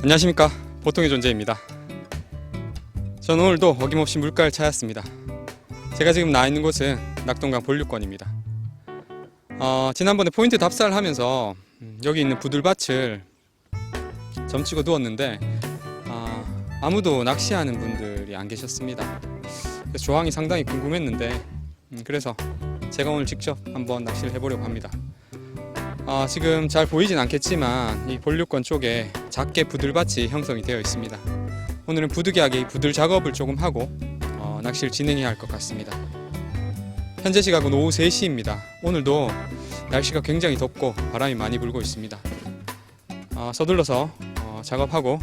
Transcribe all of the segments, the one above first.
안녕하십니까. 보통의 존재입니다. 저는 오늘도 어김없이 물가를 찾았습니다. 제가 지금 나와 있는 곳은 낙동강 본류권입니다. 어, 지난번에 포인트 답사를 하면서 음, 여기 있는 부들밭을 점치고 누웠는데 아, 아무도 낚시하는 분들이 안 계셨습니다. 조항이 상당히 궁금했는데 음, 그래서 제가 오늘 직접 한번 낚시를 해보려고 합니다 아, 지금 잘 보이진 않겠지만 이 본류권 쪽에 작게 부들밭이 형성이 되어 있습니다. 오늘은 부득이하게 이 부들 작업을 조금 하고 어, 낚시를 진행해야 할 것 같습니다. 현재 시각은 오후 3시입니다. 오늘도 날씨가 굉장히 덥고 바람이 많이 불고 있습니다. 아, 서둘러서 어, 작업하고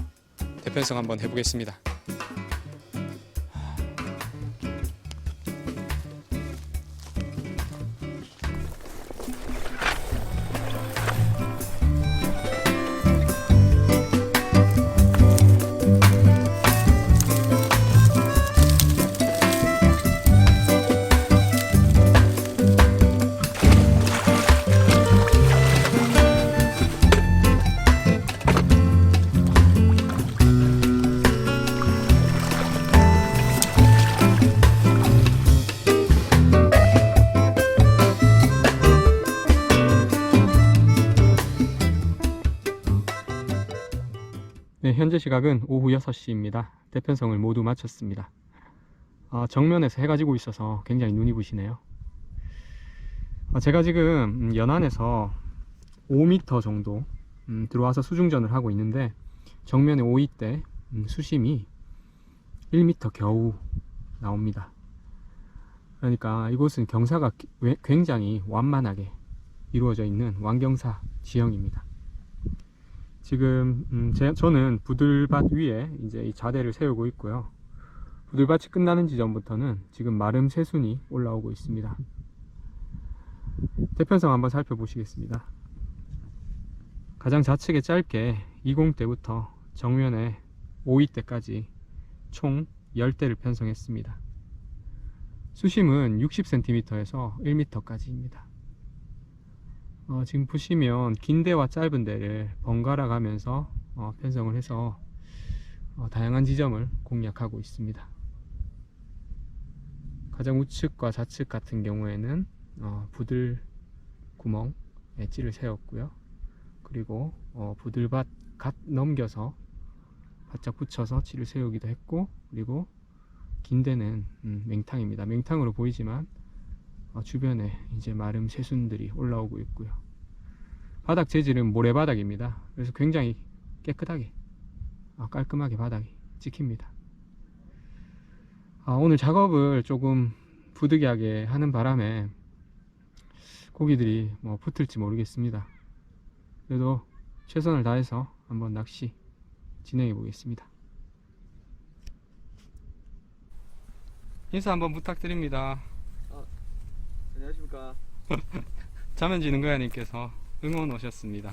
대편성 한번 해보겠습니다. 현재 시각은 오후 6시입니다. 대편성을 모두 마쳤습니다. 아, 정면에서 해가 지고 있어서 굉장히 눈이 부시네요. 아, 제가 지금 음, 연안에서 5m 정도 음, 들어와서 수중전을 하고 있는데 정면에 오이 때 음, 수심이 1m 겨우 나옵니다. 그러니까 이곳은 경사가 굉장히 완만하게 이루어져 있는 완경사 지형입니다. 지금 음, 제, 저는 부들밭 위에 이제 이 자대를 세우고 있고요. 부들밭이 끝나는 지점부터는 지금 마름 새순이 올라오고 있습니다. 대편성 한번 살펴보시겠습니다. 가장 좌측에 짧게 20대부터 정면에 5위대까지 총 10대를 편성했습니다. 수심은 60cm에서 1m까지입니다. 어, 지금 보시면 긴 대와 짧은 대를 번갈아 가면서 어, 편성을 해서 어, 다양한 지점을 공략하고 있습니다. 가장 우측과 좌측 같은 경우에는 어, 부들 구멍 엣지를 세웠고요. 그리고 어, 부들밭 갓 넘겨서 바짝 붙여서 치를 세우기도 했고 그리고 긴 대는 음, 맹탕입니다. 맹탕으로 보이지만 어, 주변에 이제 마름 새순들이 올라오고 있고요. 바닥 재질은 모래바닥입니다. 그래서 굉장히 깨끗하게 아, 깔끔하게 바닥이 찍힙니다. 아, 오늘 작업을 조금 부득이하게 하는 바람에 고기들이 뭐 붙을지 모르겠습니다. 그래도 최선을 다해서 한번 낚시 진행해 보겠습니다. 인사 한번 부탁드립니다. 안녕하십니까. 자면 지는 거야 님께서 응원 오셨습니다.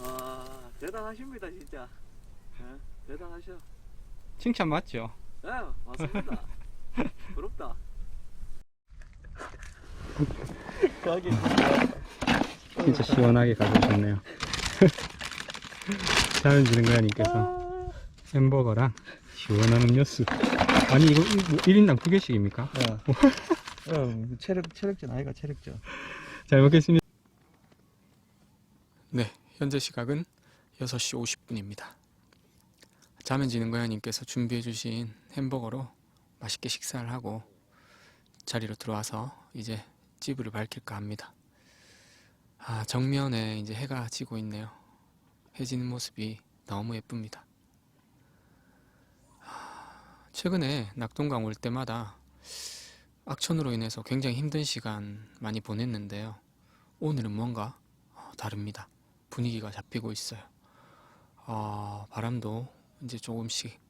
아 대단하십니다 진짜. 예? 대단하셔. 칭찬 맞죠? 네 맞습니다. 부럽다. 가게 진짜 시원하게 가져오셨네요. 자면 지는 거야 님께서 햄버거랑 시원한 음료수. 아니 이거 1인당 두 개씩입니까? 어. 어, 체력 체력전 아이가 체력전. 잘 먹겠습니다. 네, 현재 시각은 6시 50분입니다. 자면 지는 고양님께서 준비해주신 햄버거로 맛있게 식사를 하고 자리로 들어와서 이제 찌부를 밝힐까 합니다. 아, 정면에 이제 해가 지고 있네요. 해 지는 모습이 너무 예쁩니다. 아, 최근에 낙동강 올 때마다 악천후로 인해서 굉장히 힘든 시간 많이 보냈는데요. 오늘은 뭔가 어, 다릅니다. 분위기가 잡히고 있어요. 어, 바람도 이제 조금씩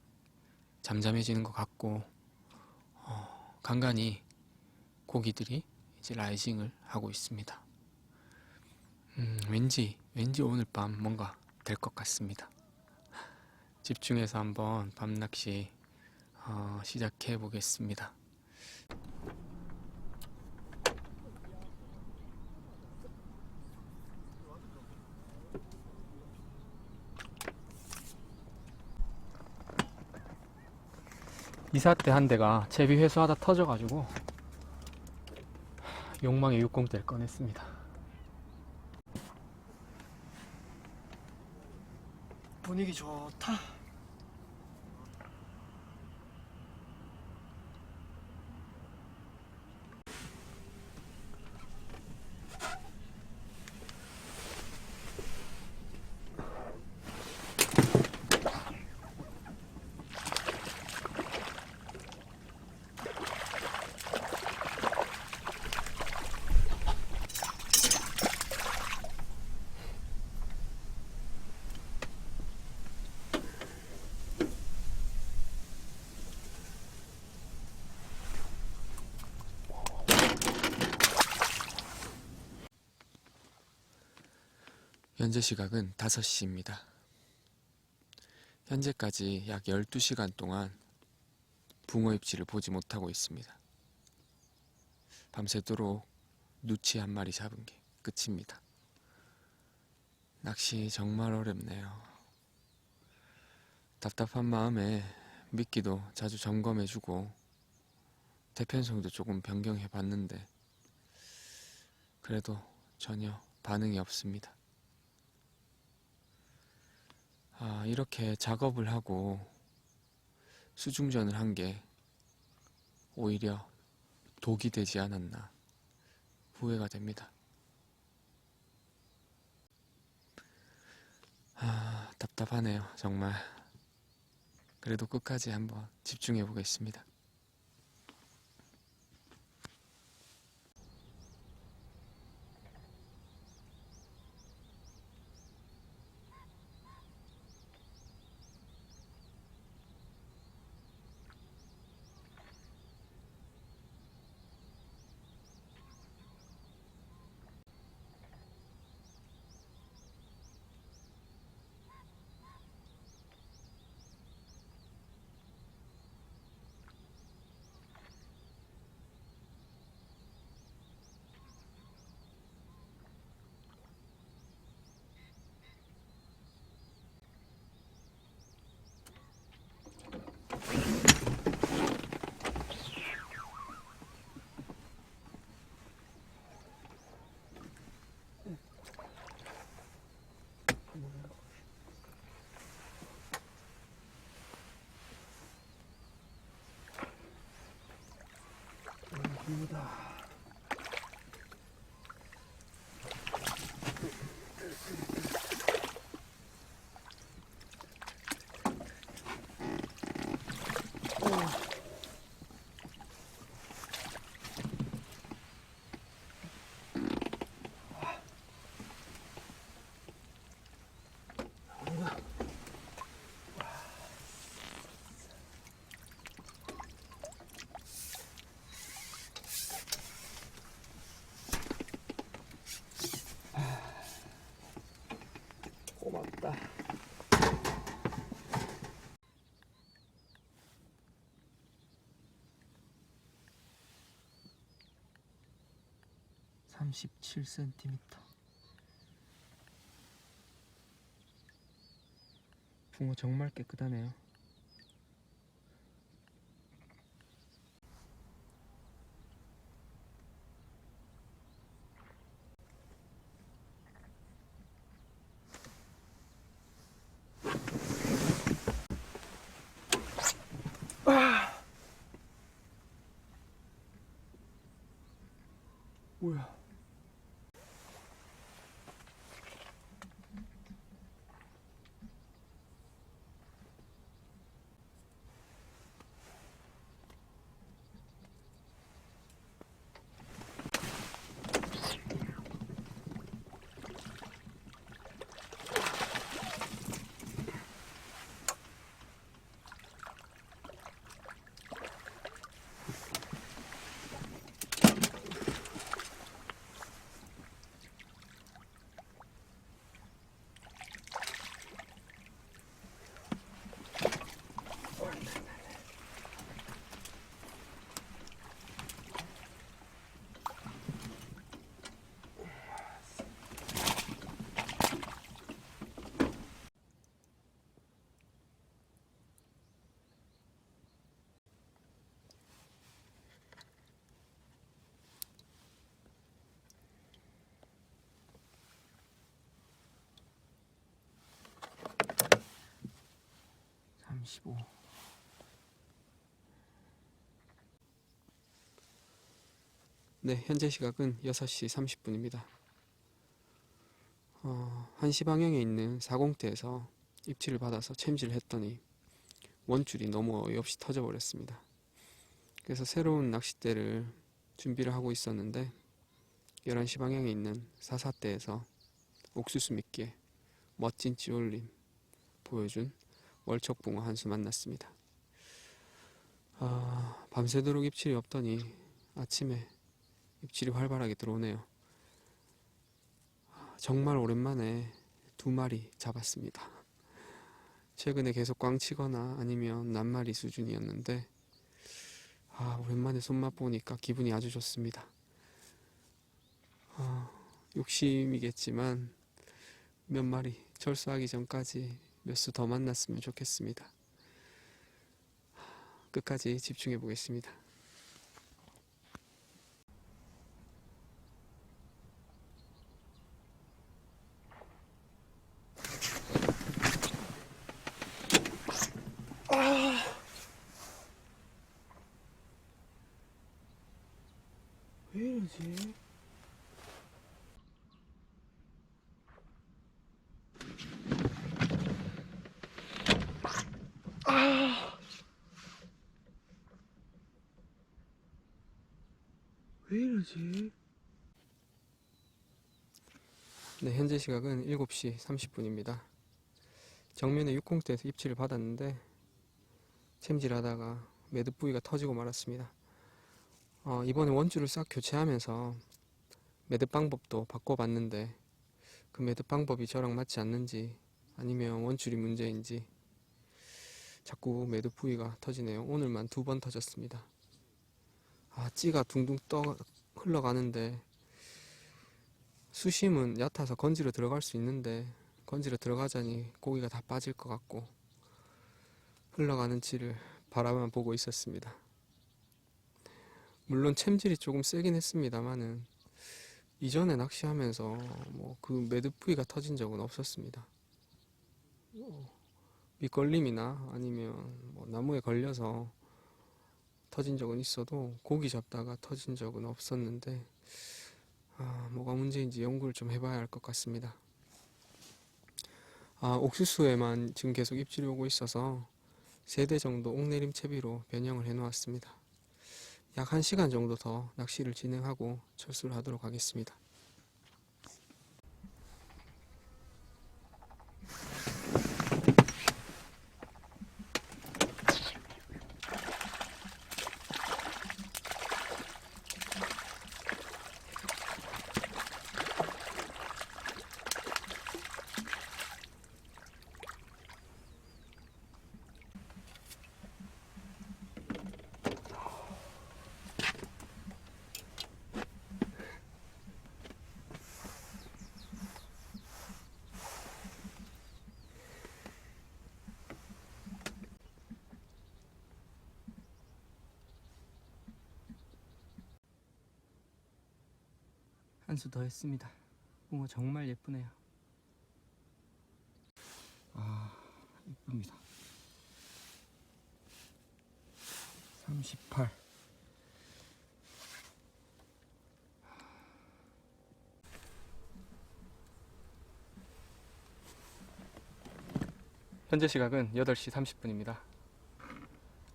잠잠해지는 것 같고 어, 간간히 고기들이 이제 라이징을 하고 있습니다. 음, 왠지 왠지 오늘 밤 뭔가 될 것 같습니다. 집중해서 한번 밤낚시 어, 시작해 보겠습니다. 이사 때 한 대가 제비 회수하다 터져가지고 욕망의 60대를 꺼냈습니다. 분위기 좋다. 현재 시각은 5시입니다. 현재까지 약 12시간 동안 붕어 입질을 보지 못하고 있습니다. 밤새도록 누치 한 마리 잡은 게 끝입니다. 낚시 정말 어렵네요. 답답한 마음에 미끼도 자주 점검해주고 대편성도 조금 변경해 봤는데 그래도 전혀 반응이 없습니다. 아, 이렇게 작업을 하고 수중전을 한 게 오히려 독이 되지 않았나 후회가 됩니다. 아, 답답하네요, 정말. 그래도 끝까지 한번 집중해 보겠습니다. 고맙다. 삼십칠 센티미터. 붕어 정말 깨끗하네요. 뭐야? 35 네, 현재 시각은 6시 30분입니다. 어, 1시 방향에 있는 40대에서 입질을 받아서 챔질을 했더니 원줄이 너무 어이없이 터져버렸습니다. 그래서 새로운 낚싯대를 준비를 하고 있었는데 11시 방향에 있는 44대에서 옥수수 미끼에 멋진 찌올림 보여준 월척붕어 한 수 만났습니다. 아, 밤새도록 입질이 없더니 아침에 입질이 활발하게 들어오네요. 아, 정말 오랜만에 두 마리 잡았습니다. 최근에 계속 꽝 치거나 아니면 낱마리 수준이었는데 아, 오랜만에 손맛 보니까 기분이 아주 좋습니다. 아, 욕심이겠지만 몇 마리 철수하기 전까지 몇 수 더 만났으면 좋겠습니다. 하, 끝까지 집중해 보겠습니다. 왜 이러지? 왜 이러지? 네, 현재 시각은 7시 30분입니다. 정면에 60대에서 입질을 받았는데 챔질하다가 매듭 부위가 터지고 말았습니다. 어, 이번에 원줄을 싹 교체하면서 매듭 방법도 바꿔봤는데 그 매듭 방법이 저랑 맞지 않는지 아니면 원줄이 문제인지 자꾸 매듭 부위가 터지네요. 오늘만 두 번 터졌습니다. 아, 찌가 둥둥 떠 흘러가는데 수심은 얕아서 건지러 들어갈 수 있는데 건지러 들어가자니 고기가 다 빠질 것 같고 흘러가는 찌를 바라만 보고 있었습니다. 물론 챔질이 조금 세긴 했습니다만은 이전에 낚시하면서 뭐 그 매듭 부위가 터진 적은 없었습니다. 어, 밑걸림이나 아니면 뭐 나무에 걸려서 터진 적은 있어도 고기 잡다가 터진 적은 없었는데 아, 뭐가 문제인지 연구를 좀 해봐야 할 것 같습니다. 아, 옥수수에만 지금 계속 입질이 오고 있어서 세 대 정도 옥내림 채비로 변형을 해 놓았습니다. 약 1시간 정도 더 낚시를 진행하고 철수를 하도록 하겠습니다. 한 수 더 했습니다. 붕어 정말 예쁘네요. 아 이쁩니다 38 현재 시각은 8시 30분입니다.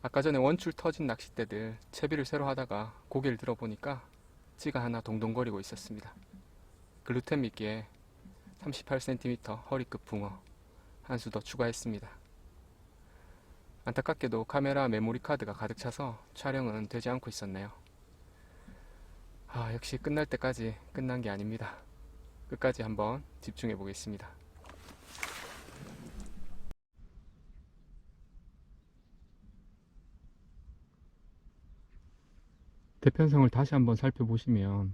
아까 전에 원줄 터진 낚싯대들 채비를 새로 하다가 고개를 들어보니까 찌가 하나 동동거리고 있었습니다. 글루텐 미끼에 38cm 허리급 붕어 한 수 더 추가했습니다. 안타깝게도 카메라 메모리 카드가 가득 차서 촬영은 되지 않고 있었네요. 아, 역시 끝날 때까지 끝난 게 아닙니다. 끝까지 한번 집중해 보겠습니다. 대편성을 다시 한번 살펴보시면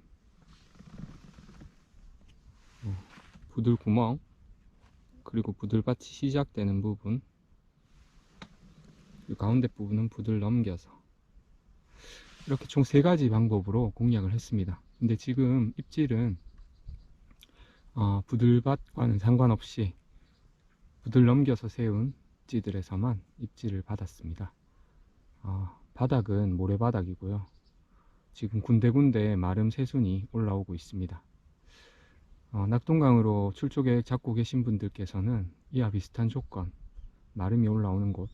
어, 부들 구멍 그리고 부들밭이 시작되는 부분 이 가운데 부분은 부들 넘겨서 이렇게 총 세 가지 방법으로 공략을 했습니다 근데 지금 입질은 어, 부들밭과는 상관없이 부들 넘겨서 세운 입지들에서만 입질을 받았습니다. 아, 바닥은 모래바닥이고요. 지금 군데군데 마름 새순이 올라오고 있습니다. 어, 낙동강으로 출조 계획 잡고 계신 분들께서는 이와 비슷한 조건, 마름이 올라오는 곳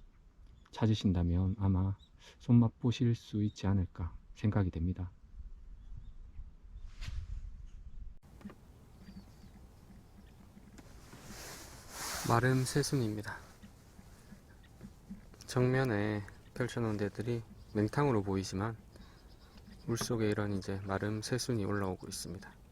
찾으신다면 아마 손맛 보실 수 있지 않을까 생각이 됩니다. 마름 새순입니다. 정면에 펼쳐놓은 데들이 맹탕으로 보이지만 물속에 이런 이제 마름 새순이 올라오고 있습니다.